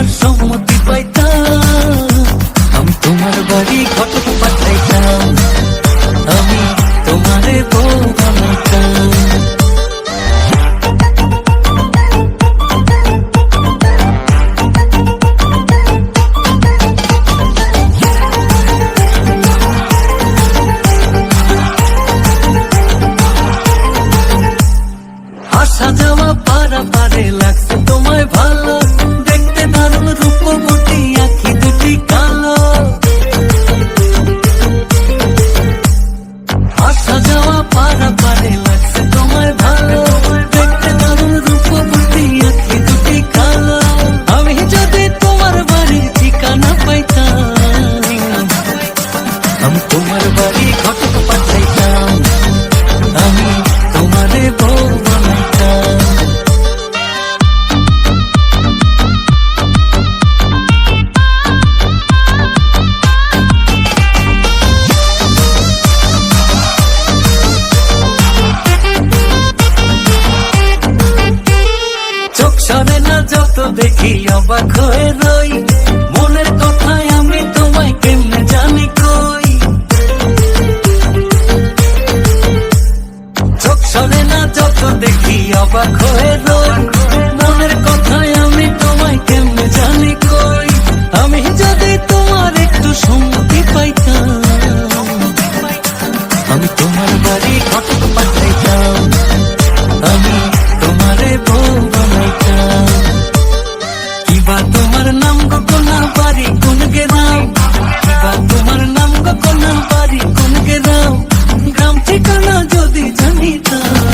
তোমার সম্মতি পাইতাম। আমি তোমার বাড়ি ঘটক পাঠাইতাম। আমি তোমারে বউ আসা যাওয়া পারা পারে লাগছে তোমায় ভালো Gökte darlık তো দেখি অবাক হয়ে রই। মনের কথায় আমি তোমায় কেমনে জানি কই? চোখ সরে না যত দেখি অবাক হয়ে রই। মনের কথায় আমি তোমায় কেমনে জানি কই? আমি যদি তোমার একটু সম্মতি পাইতাম, আমি তোমার বাড়ি love.